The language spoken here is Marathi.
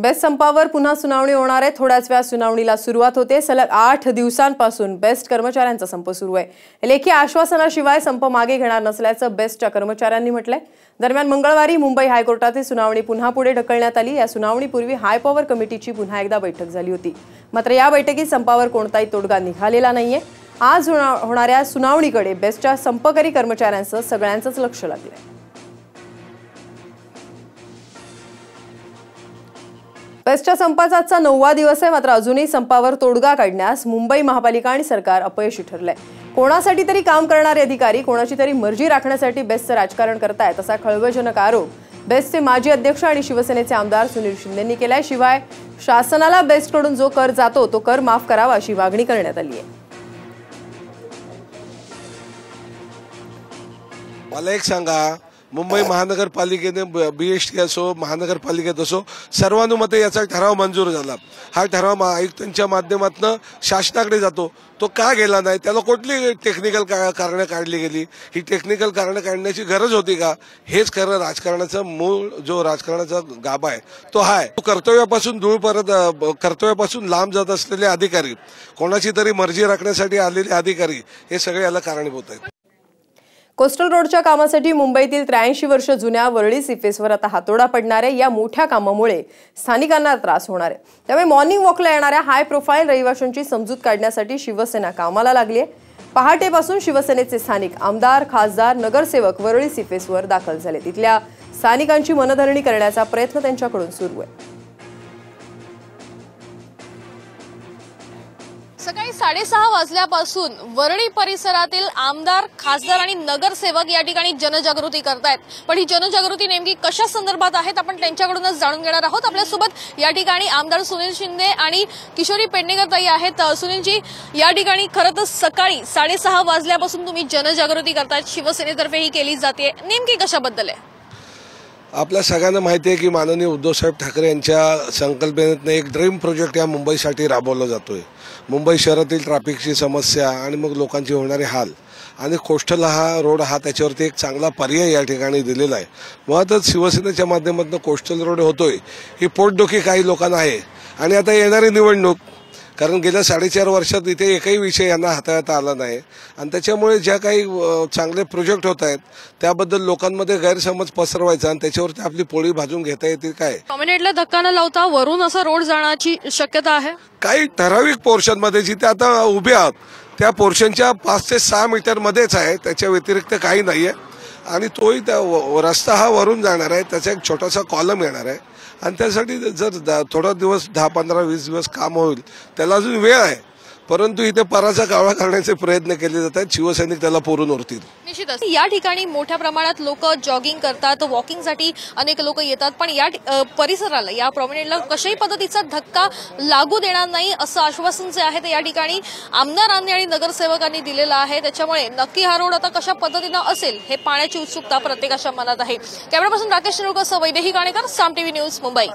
बेस्ट संपावर पुन्हा सुनावणी होणार आहे. थोड्याच वेळा सुनावणीला सुरुवात होते. सलग आठ दिवसांपासून बेस्ट कर्मचाऱ्यांचा संप सुरू आहे. लेखी आश्वासनाशिवाय संप मागे घेणार नसल्याचं बेस्टच्या कर्मचाऱ्यांनी म्हटलंय. दरम्यान मंगळवारी मुंबई हायकोर्टातील सुनावणी पुन्हा पुढे ढकलण्यात आली. या सुनावणीपूर्वी हाय पॉवर कमिटीची पुन्हा एकदा बैठक झाली होती. मात्र या बैठकीत संपावर कोणताही तोडगा निघालेला नाहीये. आज होणाऱ्या सुनावणीकडे बेस्टच्या संपकरी कर्मचाऱ्यांचं सगळ्यांचंच लक्ष लागलंय. बेस्टच्या संपाचा आजचा नववा दिवस आहे. मात्र अजूनही संपावर तोडगा काढण्यास मुंबई महापालिका आणि सरकार अपयशी ठरलंय. कोणासाठी तरी काम करणारे अधिकारी कोणाची तरी मर्जी राखण्यासाठी बेस्टचं राजकारण करतायत असा खळबळजनक आरोप बेस्टचे माजी अध्यक्ष आणि शिवसेनेचे आमदार सुनील शिंदेंनी केलाय. शिवाय शासनाला बेस्टकडून जो कर जातो तो कर माफ करावा अशी मागणी करण्यात आली आहे. मला एक सांगा. मुंबई महानगरपालिकेने बी एस टी असो महानगरपालिकेत असो सर्वानुमते याचा ठराव मंजूर झाला. हा ठराव मा- आयुक्तांच्या माध्यमातून शासनाकडे जातो. तो का गेला नाही? त्याला कुठली टेक्निकल कारणं काढली गेली? ही टेक्निकल कारणं काढण्याची गरज होती का? हेच खरं राजकारणाचा मूळ जो राजकारणाचा गाभा आहे तो हा आहे तो कर्तव्यापासून दूर परत कर्तव्यापासून लांब जात असलेले अधिकारी कोणाची तरी मर्जी राखण्यासाठी आलेले अधिकारी हे सगळे याला कारणीभूत आहेत. कोस्टल रोडच्या कामासाठी मुंबईतील त्र्याऐंशी वर्ष जुन्या वरळी सिफेसवर आता हातोडा पडणार आहे. या मोठ्या कामामुळे स्थानिकांना त्रास होणार आहे. त्यामुळे मॉर्निंग वॉकला येणाऱ्या हाय प्रोफाईल रहिवाशांची समजूत काढण्यासाठी शिवसेना कामाला लागली आहे. पहाटेपासून शिवसेनेचे स्थानिक आमदार खासदार नगरसेवक वरळी सिफेसवर दाखल झाले. तिथल्या स्थानिकांची मनधरणी करण्याचा प्रयत्न त्यांच्याकडून सुरू आहे. साडेसहा वाजल्यापासून वरळी परिसरातील आमदार खासदार आणि नगरसेवक या ठिकाणी जनजागृती करतायत. पण ही जनजागृती नेमकी कशा संदर्भात आहेत आपण त्यांच्याकडूनच जाणून घेणार आहोत. आपल्यासोबत या ठिकाणी आमदार सुनील शिंदे आणि किशोरी पेडणेकर ताई आहेत सुनीलजी या ठिकाणी खरं तर सकाळी साडेसहा वाजल्यापासून तुम्ही जनजागृती करतायत. शिवसेनेतर्फे ही केली जाते. नेमकी कशाबद्दल आहे? आपल्या सगळ्यांना माहिती आहे की माननीय उद्धवसाहेब ठाकरे यांच्या संकल्पनेतनं एक ड्रीम प्रोजेक्ट या मुंबईसाठी राबवला जातोय. मुंबई शहरातील ट्रॅफिकची समस्या आणि मग लोकांचे होणारे हाल आणि कोष्ठला हा रोड हा त्याच्यावरती एक चांगला पर्याय या ठिकाणी दिलेला आहे. मुळातच शिवसेनेच्या माध्यमातून कोस्टल रोड होतोय ही पोटडोकी काही लोकांना आहे. आणि आता येणारी निवडणूक कारण गेल्या साडेचार वर्षात इथे एकही विषय यांना हाताळता आला नाही. आणि त्याच्यामुळे ज्या काही चांगले प्रोजेक्ट होत आहेत त्याबद्दल लोकांमध्ये गैरसमज पसरवायचा आणि त्याच्यावरती आपली पोळी भाजून घेता येते काय? कॉमिनेटला धक्का न लावता वरून असा रोड जाण्याची शक्यता आहे? काही ठराविक पोर्शनमध्ये जिथे आता उभे आहात त्या पोर्शनच्या पाच ते सहा मीटर मध्येच आहे त्याच्या व्यतिरिक्त काही नाहीये. आणि तोही त्या व- रस्ता हा वरून जाणार आहे त्याचा एक छोटासा कॉलम येणार आहे. आणि त्यासाठी जर द- थोडा दिवस दहा पंधरा वीस दिवस काम होईल त्याला अजून वेळ आहे. परंतु इथे पराचा कावळा करण्याचे प्रयत्न केले जात आहेत. शिवसैनिक त्याला पोरून उरतील निश्चितच या ठिकाणी मोठ्या प्रमाणात लोक जॉगिंग करतात वॉकिंगसाठी अनेक लोक येतात. पण या परिसराला या प्रॉमिनेंटला कशाही पद्धतीचा धक्का लागू देणार नाही असं आश्वासन जे आहे ते या ठिकाणी आमदारांनी आणि नगरसेवकांनी दिलेलं आहे. त्याच्यामुळे नक्की हा रोड आता कशा पद्धतीनं असेल हे पाण्याची उत्सुकता प्रत्येकाच्या मनात आहे. कॅमेरापासून राकेश शिरोडकर वैदेही गाणेकर साम टीव्ही न्यूज मुंबई.